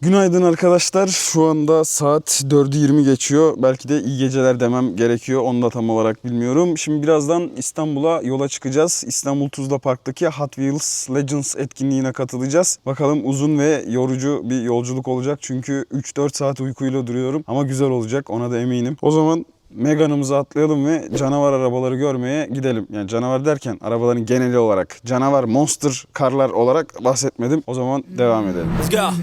Günaydın arkadaşlar. Şu anda saat 4'ü 20 geçiyor. Belki de iyi geceler demem gerekiyor. Onu da tam olarak bilmiyorum. Şimdi birazdan İstanbul'a yola çıkacağız. İstanbul Tuzla Park'taki Hot Wheels Legends etkinliğine katılacağız. Bakalım uzun ve yorucu bir yolculuk olacak. Çünkü 3-4 saat uykuyla duruyorum. Ama güzel olacak ona da eminim. O zaman Megane'ımıza atlayalım ve canavar arabaları görmeye gidelim. Yani canavar derken arabaların geneli olarak canavar monster karlar olarak bahsetmedim. O zaman devam edelim. Let's go.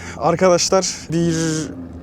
Arkadaşlar bir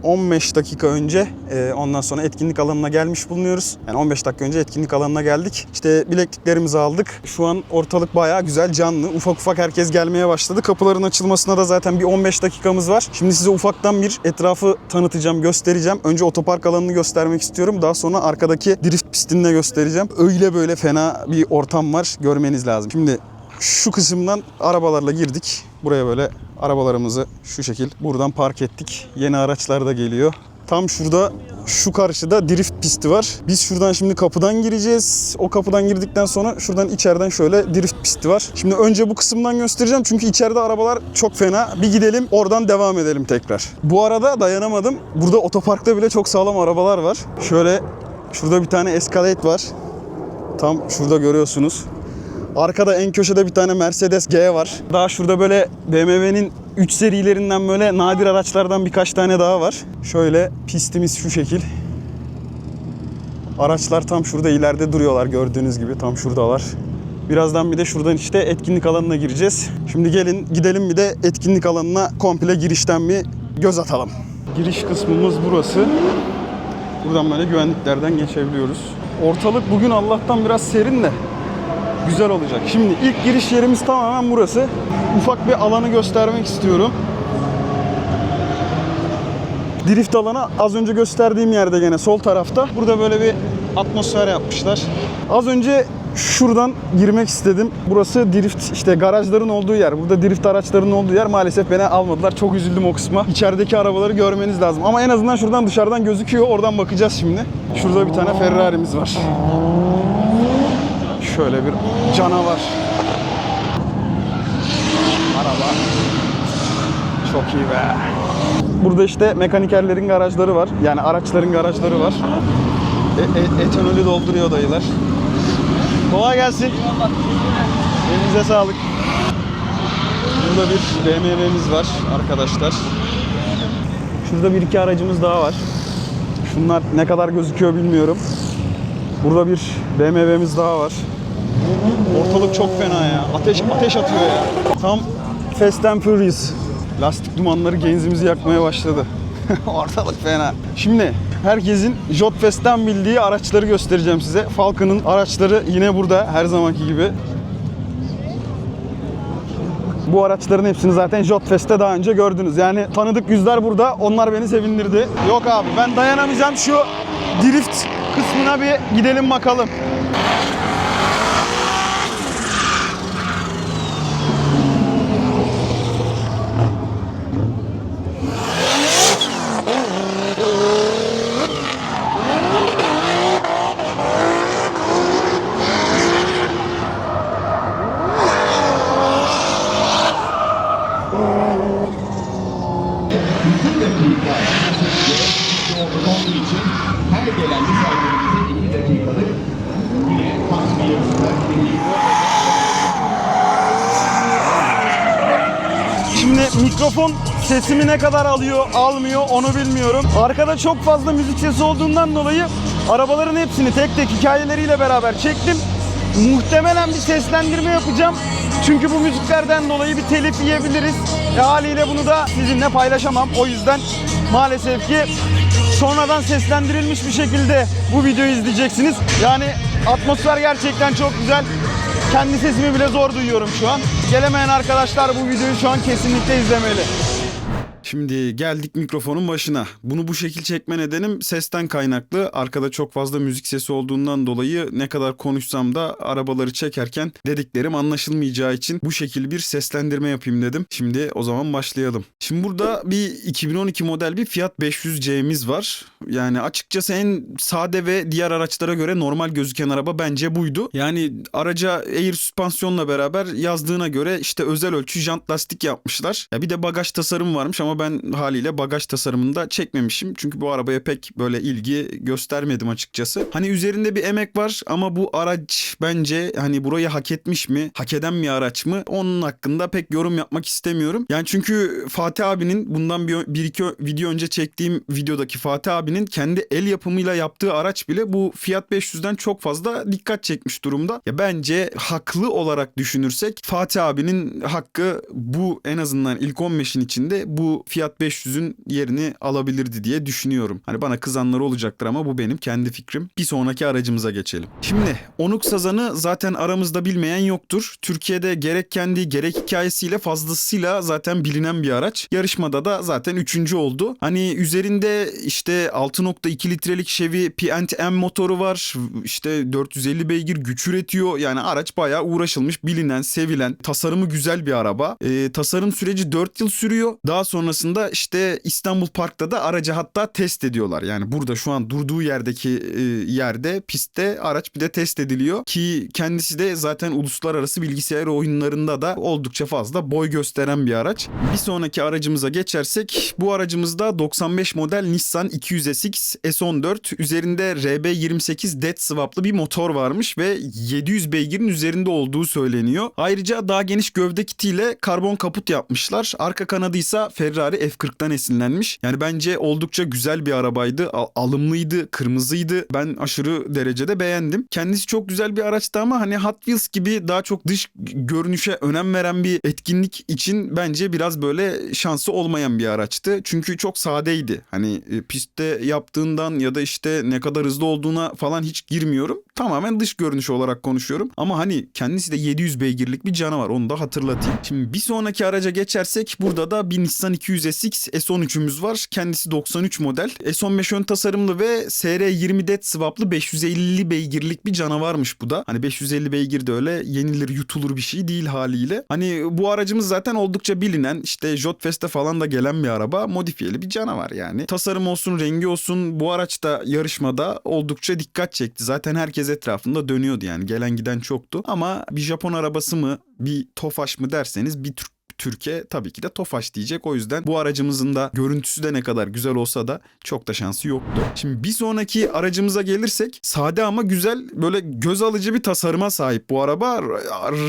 15 dakika önce e, ondan sonra etkinlik alanına gelmiş bulunuyoruz. Yani 15 dakika önce etkinlik alanına geldik. İşte bilekliklerimizi aldık. Şu an ortalık bayağı güzel canlı. Ufak ufak herkes gelmeye başladı. Kapıların açılmasına da zaten bir 15 dakikamız var. Şimdi size ufaktan bir etrafı tanıtacağım, göstereceğim. Önce otopark alanını göstermek istiyorum. Daha sonra arkadaki drift pistini de göstereceğim. Öyle böyle fena bir ortam var. Görmeniz lazım. Şimdi şu kısımdan arabalarla girdik. Buraya böyle arabalarımızı şu şekil buradan park ettik. Yeni araçlar da geliyor. Tam şurada şu karşıda drift pisti var. Biz şuradan şimdi kapıdan gireceğiz. O kapıdan girdikten sonra şuradan içeriden şöyle drift pisti var. Şimdi önce bu kısımdan göstereceğim çünkü içeride arabalar çok fena. Bir gidelim oradan devam edelim tekrar. Bu arada dayanamadım. Burada otoparkta bile çok sağlam arabalar var. Şöyle şurada bir tane Escalade var. Tam şurada görüyorsunuz. Arkada en köşede bir tane Mercedes G var. Daha şurada böyle BMW'nin 3 serilerinden böyle nadir araçlardan birkaç tane daha var. Şöyle pistimiz şu şekil. Araçlar tam şurada ileride duruyorlar gördüğünüz gibi tam şuradalar. Birazdan bir de şuradan işte etkinlik alanına gireceğiz. Şimdi gelin gidelim bir de etkinlik alanına komple girişten bir göz atalım. Giriş kısmımız burası. Buradan böyle güvenliklerden geçebiliyoruz. Ortalık bugün Allah'tan biraz serin de güzel olacak. Şimdi ilk giriş yerimiz tamamen burası. Ufak bir alanı göstermek istiyorum. Drift alanı az önce gösterdiğim yerde gene sol tarafta. Burada böyle bir atmosfer yapmışlar. Az önce şuradan girmek istedim. Burası drift işte garajların olduğu yer. Burada drift araçlarının olduğu yer maalesef beni almadılar. Çok üzüldüm o kısma. İçerideki arabaları görmeniz lazım. Ama en azından şuradan dışarıdan gözüküyor. Oradan bakacağız şimdi. Şurada bir tane Ferrari'miz var. Şöyle bir canavar. Araba. Çok iyi be. Burada işte mekanikerlerin garajları var. Yani araçların garajları var. E, e, etanolü dolduruyor dayılar. Kolay gelsin. Elinize sağlık. Burada bir BMW'miz var arkadaşlar. Şurada bir iki aracımız daha var. Şunlar ne kadar gözüküyor bilmiyorum. Burada bir BMW'miz daha var. Ortalık çok fena ya. Ateş ateş atıyor ya. Tam Fast and Furious. Lastik dumanları genzimizi yakmaya başladı. Ortalık fena. Şimdi herkesin Jotfest'ten bildiği araçları göstereceğim size. Falcon'ın araçları yine burada her zamanki gibi. Bu araçların hepsini zaten Jotfest'te daha önce gördünüz. Yani tanıdık yüzler burada. Onlar beni sevindirdi. Yok abi ben dayanamayacağım şu drift kısmına bir gidelim bakalım. Mikrofon sesimi ne kadar alıyor, almıyor onu bilmiyorum. Arkada çok fazla müzik sesi olduğundan dolayı arabaların hepsini tek tek hikayeleriyle beraber çektim. Muhtemelen bir seslendirme yapacağım. Çünkü bu müziklerden dolayı bir telif yiyebiliriz. E haliyle bunu da sizinle paylaşamam. O yüzden maalesef ki sonradan seslendirilmiş bir şekilde bu videoyu izleyeceksiniz. Yani atmosfer gerçekten çok güzel. Kendi sesimi bile zor duyuyorum şu an. Gelemeyen arkadaşlar bu videoyu şu an kesinlikle izlemeli. Şimdi geldik mikrofonun başına. Bunu bu şekil çekme nedenim sesten kaynaklı. Arkada çok fazla müzik sesi olduğundan dolayı ne kadar konuşsam da arabaları çekerken dediklerim anlaşılmayacağı için bu şekil bir seslendirme yapayım dedim. Şimdi o zaman başlayalım. Şimdi burada bir 2012 model bir Fiat 500C'miz var. Yani açıkçası en sade ve diğer araçlara göre normal gözüken araba bence buydu. Yani araca air süspansiyonla beraber yazdığına göre işte özel ölçü jant lastik yapmışlar. Ya bir de bagaj tasarım varmış ama ben haliyle bagaj tasarımını da çekmemişim. Çünkü bu arabaya pek böyle ilgi göstermedim açıkçası. Hani üzerinde bir emek var ama bu araç bence hani burayı hak etmiş mi? Hak eden bir araç mı? Onun hakkında pek yorum yapmak istemiyorum. Yani çünkü Fatih abinin bundan bir, bir iki video önce çektiğim videodaki Fatih abinin kendi el yapımıyla yaptığı araç bile bu Fiat 500'den çok fazla dikkat çekmiş durumda. Ya bence haklı olarak düşünürsek Fatih abinin hakkı bu en azından ilk 15'in içinde bu Fiat 500'ün yerini alabilirdi diye düşünüyorum. Hani bana kızanlar olacaktır ama bu benim kendi fikrim. Bir sonraki aracımıza geçelim. Şimdi Onuk Sazan'ı zaten aramızda bilmeyen yoktur. Türkiye'de gerek kendi gerek hikayesiyle fazlasıyla zaten bilinen bir araç. Yarışmada da zaten üçüncü oldu. Hani üzerinde işte 6.2 litrelik Chevy P&M motoru var. İşte 450 beygir güç üretiyor. Yani araç bayağı uğraşılmış, bilinen, sevilen, tasarımı güzel bir araba. Ee, tasarım süreci 4 yıl sürüyor. Daha sonrasında işte İstanbul Park'ta da aracı hatta test ediyorlar. Yani burada şu an durduğu yerdeki e, yerde pistte araç bir de test ediliyor ki kendisi de zaten uluslararası bilgisayar oyunlarında da oldukça fazla boy gösteren bir araç. Bir sonraki aracımıza geçersek bu aracımızda 95 model Nissan 200SX S14 üzerinde RB28 dead swap'lı bir motor varmış ve 700 beygirin üzerinde olduğu söyleniyor. Ayrıca daha geniş gövde kitiyle karbon kaput yapmışlar. Arka kanadıysa Ferrari F40'tan esinlenmiş. Yani bence oldukça güzel bir arabaydı. Al- alımlıydı, kırmızıydı. Ben aşırı derecede beğendim. Kendisi çok güzel bir araçtı ama hani Hot Wheels gibi daha çok dış görünüşe önem veren bir etkinlik için bence biraz böyle şansı olmayan bir araçtı. Çünkü çok sadeydi. Hani e, pistte yaptığından ya da işte ne kadar hızlı olduğuna falan hiç girmiyorum. Tamamen dış görünüş olarak konuşuyorum. Ama hani kendisi de 700 beygirlik bir canavar onu da hatırlatayım. Şimdi bir sonraki araca geçersek burada da bir Nissan 200SX S13'ümüz var. Kendisi 93 model. S15 ön tasarımlı ve SR20 dead swap'lı 550 beygirlik bir canavarmış bu da. Hani 550 beygir de öyle yenilir yutulur bir şey değil haliyle. Hani bu aracımız zaten oldukça bilinen işte Jotfest'e falan da gelen bir araba. Modifiyeli bir canavar yani. Tasarım olsun rengi olsun bu araçta yarışmada oldukça dikkat çekti. Zaten herkes etrafında dönüyordu yani gelen giden çoktu. Ama bir Japon arabası mı bir Tofaş mı derseniz bir Türk Türkiye tabii ki de Tofaş diyecek. O yüzden bu aracımızın da görüntüsü de ne kadar güzel olsa da çok da şansı yoktu. Şimdi bir sonraki aracımıza gelirsek sade ama güzel böyle göz alıcı bir tasarıma sahip bu araba.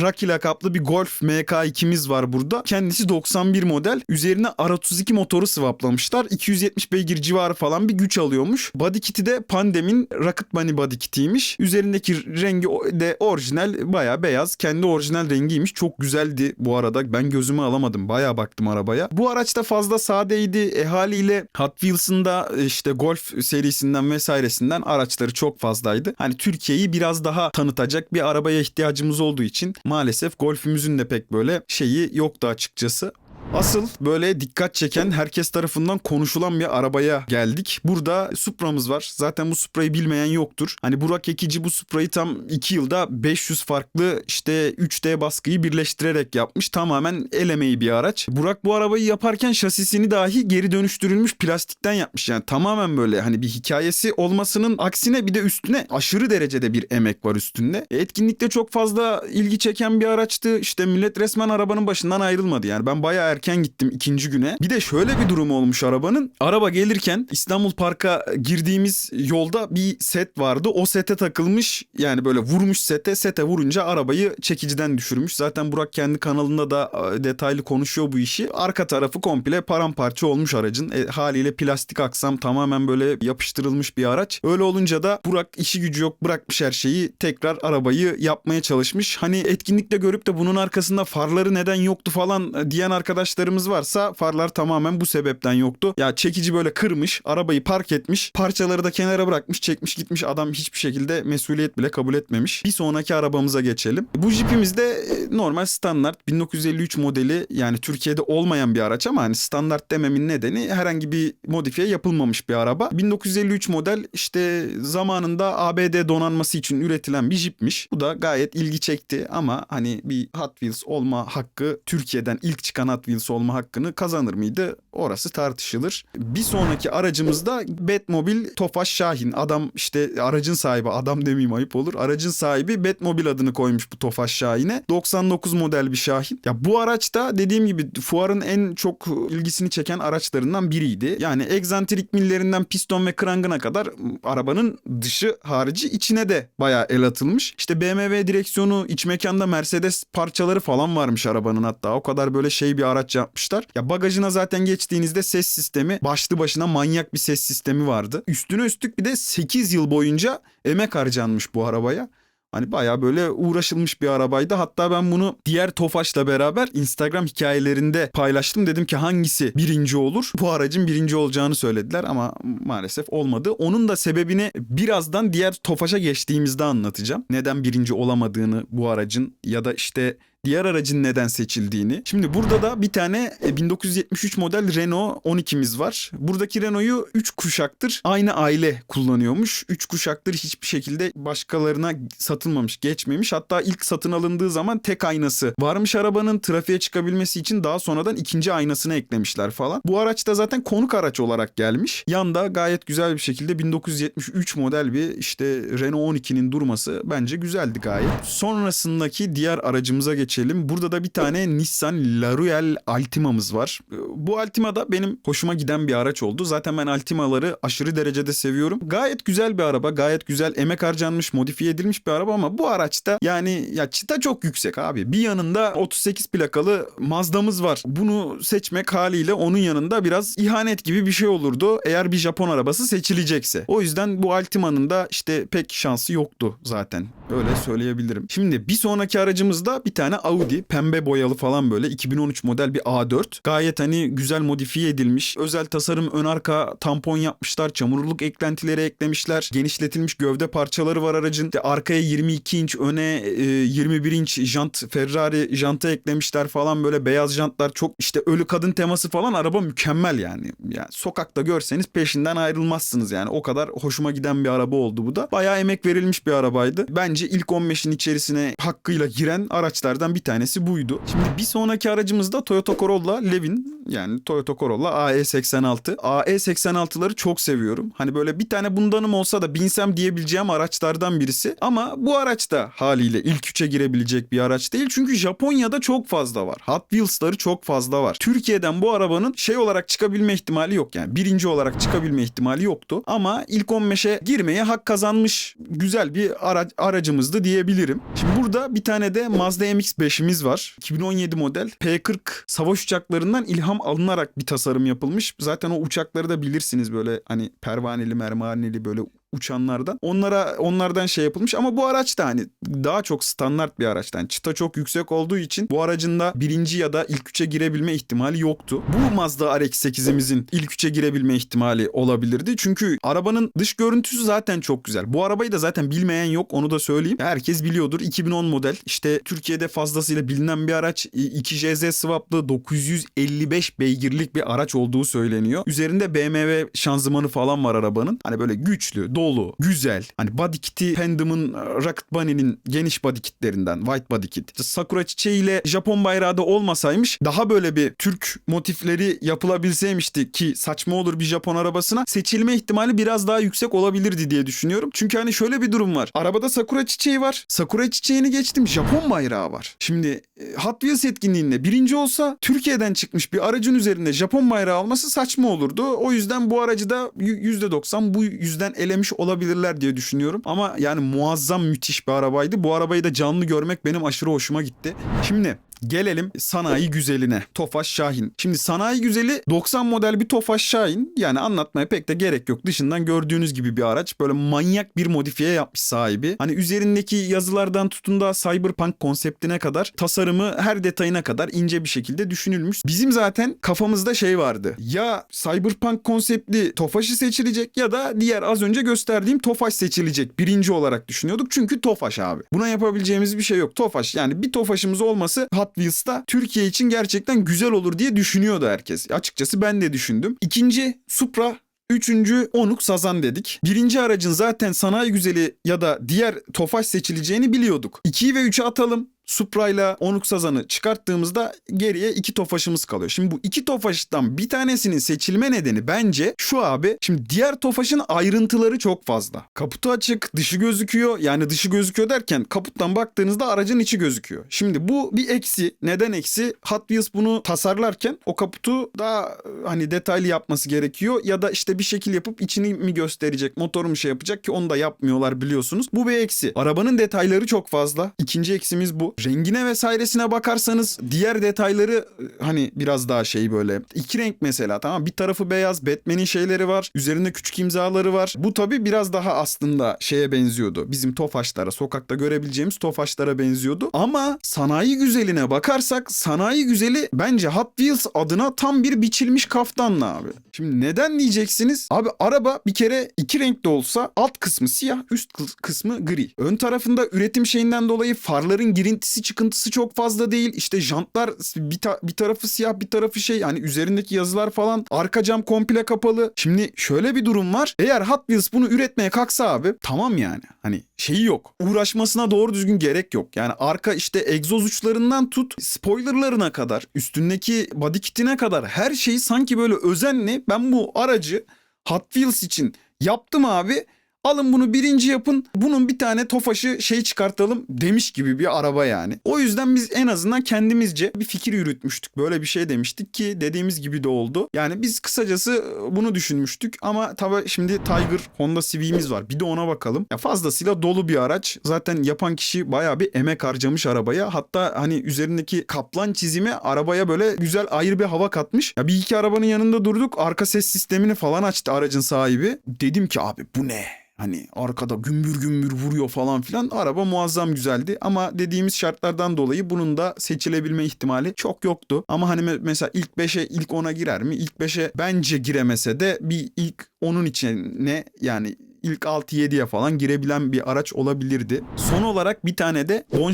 Rocky lakaplı bir Golf MK2'miz var burada. Kendisi 91 model. Üzerine R32 motoru sıvaplamışlar. 270 beygir civarı falan bir güç alıyormuş. Body kit'i de Pandem'in Rocket Bunny body kit'iymiş. Üzerindeki rengi de orijinal baya beyaz. Kendi orijinal rengiymiş. Çok güzeldi bu arada. Ben gözümü alamadım. Baya baktım arabaya. Bu araçta fazla sadeydi. E haliyle Hot Wheels'ın da işte Golf serisinden vesairesinden araçları çok fazlaydı. Hani Türkiye'yi biraz daha tanıtacak bir arabaya ihtiyacımız olduğu için maalesef Golf'ümüzün de pek böyle şeyi yoktu açıkçası. Asıl böyle dikkat çeken herkes tarafından konuşulan bir arabaya geldik. Burada Supra'mız var. Zaten bu Supra'yı bilmeyen yoktur. Hani Burak Ekici bu Supra'yı tam 2 yılda 500 farklı işte 3D baskıyı birleştirerek yapmış. Tamamen el emeği bir araç. Burak bu arabayı yaparken şasisini dahi geri dönüştürülmüş plastikten yapmış. Yani tamamen böyle hani bir hikayesi olmasının aksine bir de üstüne aşırı derecede bir emek var üstünde. E, Etkinlikte çok fazla ilgi çeken bir araçtı. İşte millet resmen arabanın başından ayrılmadı. Yani ben bayağı erken gittim ikinci güne. Bir de şöyle bir durum olmuş arabanın. Araba gelirken İstanbul Park'a girdiğimiz yolda bir set vardı. O sete takılmış yani böyle vurmuş sete. Sete vurunca arabayı çekiciden düşürmüş. Zaten Burak kendi kanalında da e, detaylı konuşuyor bu işi. Arka tarafı komple paramparça olmuş aracın. E, haliyle plastik aksam tamamen böyle yapıştırılmış bir araç. Öyle olunca da Burak işi gücü yok bırakmış her şeyi. Tekrar arabayı yapmaya çalışmış. Hani etkinlikte görüp de bunun arkasında farları neden yoktu falan diyen arkadaşlar tofaşlarımız varsa farlar tamamen bu sebepten yoktu. Ya çekici böyle kırmış, arabayı park etmiş, parçaları da kenara bırakmış, çekmiş gitmiş. Adam hiçbir şekilde mesuliyet bile kabul etmemiş. Bir sonraki arabamıza geçelim. Bu jipimiz de e, normal standart 1953 modeli yani Türkiye'de olmayan bir araç ama hani standart dememin nedeni herhangi bir modifiye yapılmamış bir araba. 1953 model işte zamanında ABD donanması için üretilen bir jipmiş. Bu da gayet ilgi çekti ama hani bir Hot Wheels olma hakkı Türkiye'den ilk çıkan Hot Wheels olma hakkını kazanır mıydı? Orası tartışılır. Bir sonraki aracımız da Batmobile Tofaş Şahin. Adam işte aracın sahibi adam demeyeyim ayıp olur. Aracın sahibi Batmobile adını koymuş bu Tofaş Şahin'e. 99 model bir Şahin. Ya bu araç da dediğim gibi fuarın en çok ilgisini çeken araçlarından biriydi. Yani egzantrik millerinden piston ve krangına kadar arabanın dışı harici içine de bayağı el atılmış. İşte BMW direksiyonu, iç mekanda Mercedes parçaları falan varmış arabanın hatta. O kadar böyle şey bir araç yapmışlar. Ya bagajına zaten geçtiğinizde ses sistemi başlı başına manyak bir ses sistemi vardı. Üstüne üstlük bir de 8 yıl boyunca emek harcanmış bu arabaya. Hani bayağı böyle uğraşılmış bir arabaydı. Hatta ben bunu diğer Tofaş'la beraber Instagram hikayelerinde paylaştım. Dedim ki hangisi birinci olur? Bu aracın birinci olacağını söylediler ama maalesef olmadı. Onun da sebebini birazdan diğer Tofaş'a geçtiğimizde anlatacağım. Neden birinci olamadığını bu aracın ya da işte diğer aracın neden seçildiğini. Şimdi burada da bir tane e, 1973 model Renault 12'miz var. Buradaki Renault'yu 3 kuşaktır aynı aile kullanıyormuş. 3 kuşaktır hiçbir şekilde başkalarına satılmamış, geçmemiş. Hatta ilk satın alındığı zaman tek aynası varmış arabanın trafiğe çıkabilmesi için daha sonradan ikinci aynasını eklemişler falan. Bu araç da zaten konuk araç olarak gelmiş. Yanda gayet güzel bir şekilde 1973 model bir işte Renault 12'nin durması bence güzeldi gayet. Sonrasındaki diğer aracımıza geçelim. Burada da bir tane Nissan Laruel Altima'mız var. Bu Altima da benim hoşuma giden bir araç oldu. Zaten ben Altima'ları aşırı derecede seviyorum. Gayet güzel bir araba. Gayet güzel emek harcanmış, modifiye edilmiş bir araba ama bu araçta yani ya çıta çok yüksek abi. Bir yanında 38 plakalı Mazda'mız var. Bunu seçmek haliyle onun yanında biraz ihanet gibi bir şey olurdu. Eğer bir Japon arabası seçilecekse. O yüzden bu Altima'nın da işte pek şansı yoktu zaten. Öyle söyleyebilirim. Şimdi bir sonraki aracımızda bir tane Audi pembe boyalı falan böyle 2013 model bir A4. Gayet hani güzel modifiye edilmiş. Özel tasarım ön arka tampon yapmışlar. Çamurluk eklentileri eklemişler. Genişletilmiş gövde parçaları var aracın. İşte arkaya 22 inç öne e, 21 inç jant Ferrari jantı eklemişler falan böyle beyaz jantlar çok işte ölü kadın teması falan araba mükemmel yani. Yani sokakta görseniz peşinden ayrılmazsınız yani. O kadar hoşuma giden bir araba oldu bu da. Bayağı emek verilmiş bir arabaydı. Bence ilk 15'in içerisine hakkıyla giren araçlardan bir tanesi buydu. Şimdi bir sonraki aracımız da Toyota Corolla Levin. Yani Toyota Corolla AE86. AE86'ları çok seviyorum. Hani böyle bir tane bundanım olsa da binsem diyebileceğim araçlardan birisi. Ama bu araç da haliyle ilk üçe girebilecek bir araç değil. Çünkü Japonya'da çok fazla var. Hot Wheels'ları çok fazla var. Türkiye'den bu arabanın şey olarak çıkabilme ihtimali yok. Yani birinci olarak çıkabilme ihtimali yoktu. Ama ilk 15'e girmeye hak kazanmış güzel bir ara- aracımızdı diyebilirim. Şimdi burada bir tane de Mazda MX-5'imiz var. 2017 model P-40 savaş uçaklarından ilham alınarak bir tasarım yapılmış. Zaten o uçakları da bilirsiniz böyle hani pervaneli mermaneli böyle uçanlardan. Onlara onlardan şey yapılmış ama bu araç da hani daha çok standart bir araçtan. çıta çok yüksek olduğu için bu aracın da birinci ya da ilk üçe girebilme ihtimali yoktu. Bu Mazda RX-8'imizin ilk üçe girebilme ihtimali olabilirdi. Çünkü arabanın dış görüntüsü zaten çok güzel. Bu arabayı da zaten bilmeyen yok onu da söyleyeyim. Herkes biliyordur. 2010 model. İşte Türkiye'de fazlasıyla bilinen bir araç. 2JZ swaplı 955 beygirlik bir araç olduğu söyleniyor. Üzerinde BMW şanzımanı falan var arabanın. Hani böyle güçlü, dolu, güzel. Hani body kit'i Pendam'ın Rocket Bunny'nin geniş body kitlerinden. White body kit. Sakura çiçeğiyle Japon bayrağı da olmasaymış daha böyle bir Türk motifleri yapılabilseymişti ki saçma olur bir Japon arabasına seçilme ihtimali biraz daha yüksek olabilirdi diye düşünüyorum. Çünkü hani şöyle bir durum var. Arabada Sakura çiçeği var. Sakura çiçeğini geçtim Japon bayrağı var. Şimdi e, Hot Wheels etkinliğinde birinci olsa Türkiye'den çıkmış bir aracın üzerinde Japon bayrağı alması saçma olurdu. O yüzden bu aracı da %90 bu yüzden elemiş olabilirler diye düşünüyorum. Ama yani muazzam müthiş bir arabaydı. Bu arabayı da canlı görmek benim aşırı hoşuma gitti. Şimdi Gelelim sanayi güzeline. Tofaş Şahin. Şimdi sanayi güzeli 90 model bir Tofaş Şahin. Yani anlatmaya pek de gerek yok. Dışından gördüğünüz gibi bir araç. Böyle manyak bir modifiye yapmış sahibi. Hani üzerindeki yazılardan tutun da cyberpunk konseptine kadar tasarımı her detayına kadar ince bir şekilde düşünülmüş. Bizim zaten kafamızda şey vardı. Ya cyberpunk konseptli Tofaş'ı seçilecek ya da diğer az önce gösterdiğim Tofaş seçilecek. Birinci olarak düşünüyorduk. Çünkü Tofaş abi. Buna yapabileceğimiz bir şey yok. Tofaş yani bir Tofaş'ımız olması Hot Wheels'ta Türkiye için gerçekten güzel olur diye düşünüyordu herkes. Açıkçası ben de düşündüm. İkinci Supra Üçüncü Onuk Sazan dedik. Birinci aracın zaten sanayi güzeli ya da diğer Tofaş seçileceğini biliyorduk. 2'yi ve 3'ü atalım. Supra ile Onuk Sazan'ı çıkarttığımızda geriye iki Tofaş'ımız kalıyor. Şimdi bu iki Tofaş'tan bir tanesinin seçilme nedeni bence şu abi. Şimdi diğer Tofaş'ın ayrıntıları çok fazla. Kaputu açık, dışı gözüküyor. Yani dışı gözüküyor derken kaputtan baktığınızda aracın içi gözüküyor. Şimdi bu bir eksi. Neden eksi? Hot Wheels bunu tasarlarken o kaputu daha e, hani detaylı yapması gerekiyor. Ya da işte bir şekil yapıp içini mi gösterecek, motoru mu şey yapacak ki onu da yapmıyorlar biliyorsunuz. Bu bir eksi. Arabanın detayları çok fazla. İkinci eksimiz bu. Rengine vesairesine bakarsanız diğer detayları e, hani biraz daha şey böyle. iki renk mesela tamam bir tarafı beyaz Batman'in şeyleri var. Üzerinde küçük imzaları var. Bu tabi biraz daha aslında şeye benziyordu. Bizim Tofaşlara sokakta görebileceğimiz Tofaşlara benziyordu. Ama sanayi güzeline bakarsak sanayi güzeli bence Hot Wheels adına tam bir biçilmiş kaftanlı abi. Şimdi neden diyeceksiniz? Abi araba bir kere iki renkte olsa alt kısmı siyah üst kı- kısmı gri. Ön tarafında üretim şeyinden dolayı farların girintisi çıkıntısı çok fazla değil. İşte jantlar bir, ta- bir tarafı siyah bir tarafı şey yani üzerindeki yazılar falan arka cam komple kapalı. Şimdi şöyle bir durum var. Eğer Hot Wheels bunu üretmeye kalksa abi tamam yani. Hani şeyi yok. Uğraşmasına doğru düzgün gerek yok. Yani arka işte egzoz uçlarından tut spoilerlarına kadar üstündeki body kitine kadar her şeyi sanki böyle özenle ben bu aracı Hot Wheels için yaptım abi. Alın bunu birinci yapın. Bunun bir tane Tofaş'ı şey çıkartalım demiş gibi bir araba yani. O yüzden biz en azından kendimizce bir fikir yürütmüştük. Böyle bir şey demiştik ki dediğimiz gibi de oldu. Yani biz kısacası bunu düşünmüştük ama tabii şimdi Tiger Honda Civic'imiz var. Bir de ona bakalım. Ya fazlasıyla dolu bir araç. Zaten yapan kişi bayağı bir emek harcamış arabaya. Hatta hani üzerindeki kaplan çizimi arabaya böyle güzel ayrı bir hava katmış. Ya bir iki arabanın yanında durduk. Arka ses sistemini falan açtı aracın sahibi. Dedim ki abi bu ne? Hani arkada gümbür gümbür vuruyor falan filan. Araba muazzam güzeldi ama dediğimiz şartlardan dolayı bunun da seçilebilme ihtimali çok yoktu. Ama hani me- mesela ilk 5'e ilk 10'a girer mi? İlk 5'e bence giremese de bir ilk 10'un içine yani ilk 6-7'ye falan girebilen bir araç olabilirdi. Son olarak bir tane de Bone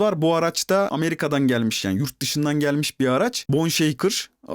var. Bu araç da Amerika'dan gelmiş yani yurt dışından gelmiş bir araç. Bone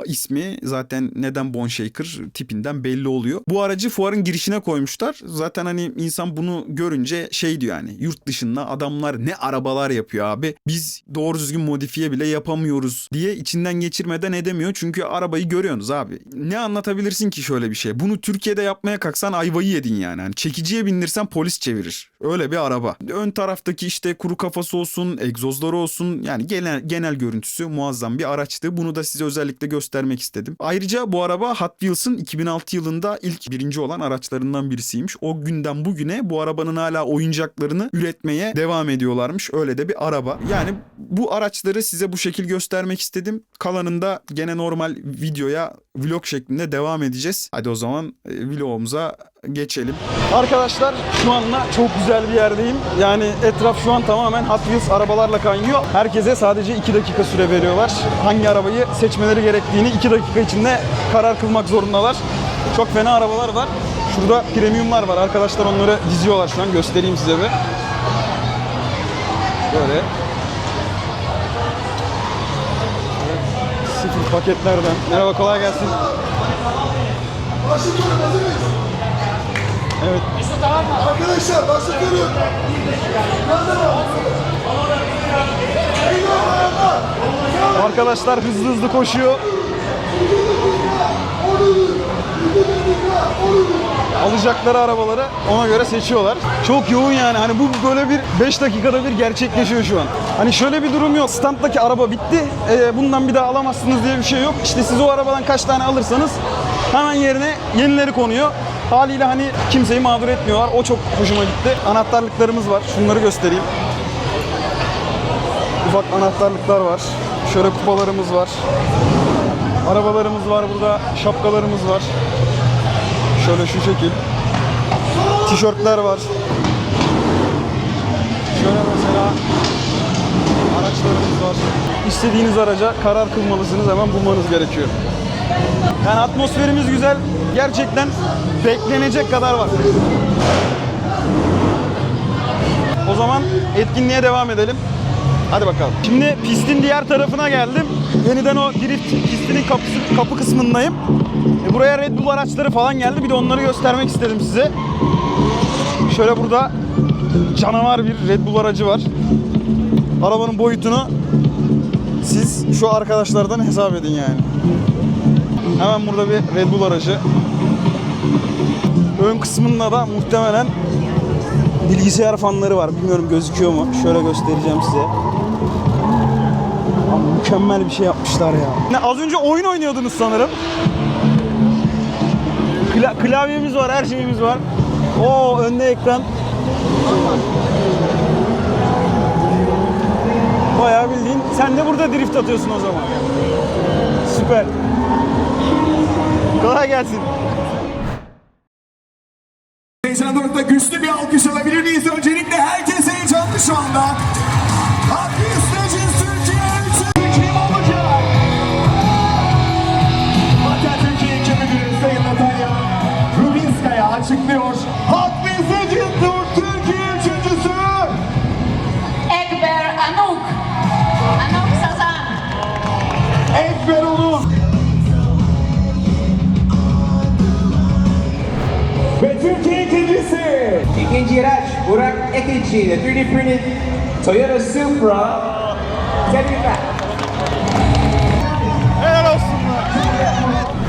ismi zaten neden Bone Shaker tipinden belli oluyor. Bu aracı fuarın girişine koymuşlar. Zaten hani insan bunu görünce şey diyor yani yurt dışında adamlar ne arabalar yapıyor abi. Biz doğru düzgün modifiye bile yapamıyoruz diye içinden geçirmeden edemiyor. Çünkü arabayı görüyorsunuz abi. Ne anlatabilirsin ki şöyle bir şey? Bunu Türkiye'de yapmaya kalksan ayvayı yedin yani. Hani çekiciye bindirsen polis çevirir. Öyle bir araba. Ön taraftaki işte kuru kafası olsun, egzozları olsun yani genel genel görüntüsü muazzam bir araçtı. Bunu da size özellikle göstermek istedim. Ayrıca bu araba Hot Wheels'ın 2006 yılında ilk birinci olan araçlarından birisiymiş. O günden bugüne bu arabanın hala oyuncaklarını üretmeye devam ediyorlarmış. Öyle de bir araba. Yani bu araçları size bu şekil göstermek istedim. Kalanında gene normal videoya vlog şeklinde devam edeceğiz. Hadi o zaman e, vlogumuza geçelim. Arkadaşlar şu anda çok güzel bir yerdeyim. Yani etraf şu an tamamen Hot Wheels arabalarla kaynıyor. Herkese sadece 2 dakika süre veriyorlar. Hangi arabayı seçmeleri gerektiğini 2 dakika içinde karar kılmak zorundalar. Çok fena arabalar var. Şurada premiumlar var. Arkadaşlar onları diziyorlar şu an. Göstereyim size bir. Böyle. Sıfır paketlerden. Merhaba kolay gelsin. Evet. Arkadaşlar başlatıyorum. Arkadaşlar hızlı hızlı koşuyor. Alacakları arabaları ona göre seçiyorlar. Çok yoğun yani. Hani bu böyle bir 5 dakikada bir gerçekleşiyor şu an. Hani şöyle bir durum yok. Standdaki araba bitti. Ee, bundan bir daha alamazsınız diye bir şey yok. İşte siz o arabadan kaç tane alırsanız hemen yerine yenileri konuyor. Haliyle hani kimseyi mağdur etmiyorlar. O çok hoşuma gitti. Anahtarlıklarımız var. Şunları göstereyim. ufak anahtarlıklar var. Şöyle kupalarımız var. Arabalarımız var burada. Şapkalarımız var. Şöyle şu şekil. Tişörtler var. Şöyle mesela araçlarımız var. İstediğiniz araca karar kılmalısınız. Hemen bulmanız gerekiyor. Yani atmosferimiz güzel. Gerçekten beklenecek kadar var. O zaman etkinliğe devam edelim. Hadi bakalım. Şimdi pistin diğer tarafına geldim. Yeniden o drift pistinin kapısı, kapı kısmındayım. E, buraya Red Bull araçları falan geldi. Bir de onları göstermek istedim size. Şöyle burada canavar bir Red Bull aracı var. Arabanın boyutunu siz şu arkadaşlardan hesap edin yani. Hemen burada bir Red Bull aracı. Ön kısmında da muhtemelen bilgisayar fanları var. Bilmiyorum gözüküyor mu? Şöyle göstereceğim size. Abi mükemmel bir şey yapmışlar ya. Ne, az önce oyun oynuyordunuz sanırım. Kla- klavyemiz var, her şeyimiz var. Oo önde ekran. Bayağı bildiğin. Sen de burada drift atıyorsun o zaman. Süper. Kolay gelsin. Heyecan Doruk'ta güçlü bir alkış alabilir miyiz? Öncelikle herkes heyecanlı şu anda. Legends Türkiye için Türkiye iki müdürü Sayın Natalya Rubinskaya açıklıyor. Tour Türkiye Ekinci, the 3D printed Toyota Supra. Tebrikler. Helal olsun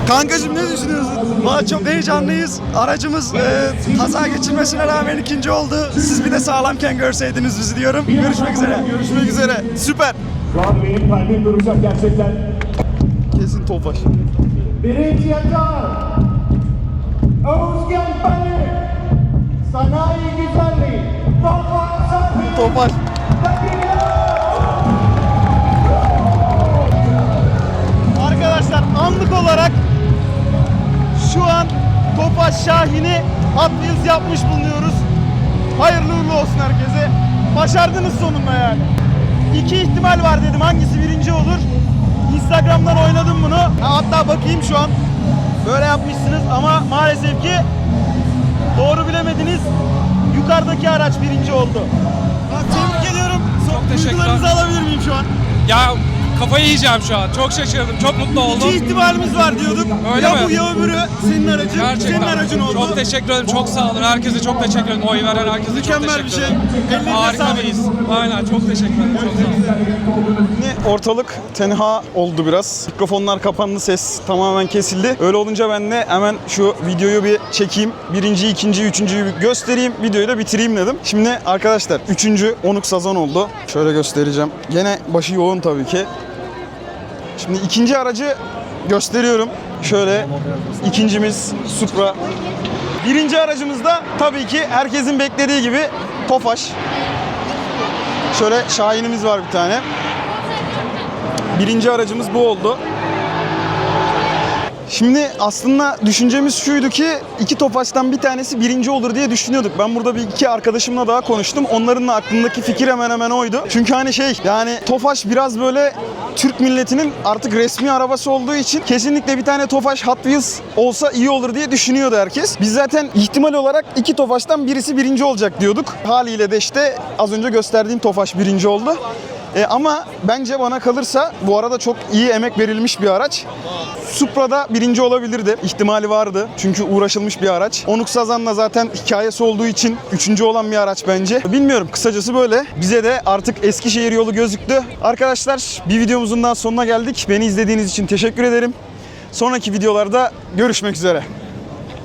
Kankacığım ne düşünüyorsun? Valla çok heyecanlıyız. Aracımız e, kaza geçirmesine rağmen ikinci oldu. Siz bir de sağlamken görseydiniz bizi diyorum. Görüşmek üzere. Görüşmek üzere. Süper. Şu an benim kalbim duracak gerçekten. Kesin Tofaş. Birinci yaka. Özgen Bali. Sanayi Güzelliği. Tofaş. Arkadaşlar anlık olarak şu an Tofaş Şahin'i Hot Wheels yapmış bulunuyoruz. Hayırlı uğurlu olsun herkese. Başardınız sonunda yani. İki ihtimal var dedim hangisi birinci olur. Instagram'dan oynadım bunu. Ha, hatta bakayım şu an. Böyle yapmışsınız ama maalesef ki doğru bilemediniz. Yukarıdaki araç birinci oldu. Tebrik ediyorum. Çok teşekkürler. Duygularınızı alabilir miyim şu an? Ya kafayı yiyeceğim şu an. Çok şaşırdım. Çok mutlu oldum. İki ihtimalimiz var diyorduk. Öyle ya mi? bu ya öbürü senin aracın. Gerçekten. Senin aracın oldu. Çok teşekkür ederim. Çok sağ olun. Herkese çok teşekkür ederim. Oy veren herkese Mükemmel çok bir teşekkür şey. ederim. Ellerine Harika sağlık. bir his. Aynen. Çok teşekkür ederim. Çok sağ olun. Ortalık tenha oldu biraz. Mikrofonlar kapandı, ses tamamen kesildi. Öyle olunca ben de hemen şu videoyu bir çekeyim. Birinci, ikinci, üçüncüyü bir göstereyim. Videoyu da bitireyim dedim. Şimdi arkadaşlar üçüncü Onuk Sazan oldu. Şöyle göstereceğim. Gene başı yoğun tabii ki. Şimdi ikinci aracı gösteriyorum. Şöyle ikincimiz Supra. Birinci aracımız da tabii ki herkesin beklediği gibi Tofaş. Şöyle Şahin'imiz var bir tane. Birinci aracımız bu oldu. Şimdi aslında düşüncemiz şuydu ki iki Tofaş'tan bir tanesi birinci olur diye düşünüyorduk. Ben burada bir iki arkadaşımla daha konuştum. Onların da aklındaki fikir hemen hemen oydu. Çünkü hani şey yani Tofaş biraz böyle Türk milletinin artık resmi arabası olduğu için kesinlikle bir tane Tofaş Hot Wheels olsa iyi olur diye düşünüyordu herkes. Biz zaten ihtimal olarak iki Tofaş'tan birisi birinci olacak diyorduk. Haliyle de işte az önce gösterdiğim Tofaş birinci oldu. E, ama bence bana kalırsa bu arada çok iyi emek verilmiş bir araç. Supra'da birinci olabilirdi. İhtimali vardı. Çünkü uğraşılmış bir araç. Onuk Sazan'la zaten hikayesi olduğu için üçüncü olan bir araç bence. Bilmiyorum kısacası böyle. Bize de artık Eskişehir yolu gözüktü. Arkadaşlar bir videomuzun daha sonuna geldik. Beni izlediğiniz için teşekkür ederim. Sonraki videolarda görüşmek üzere.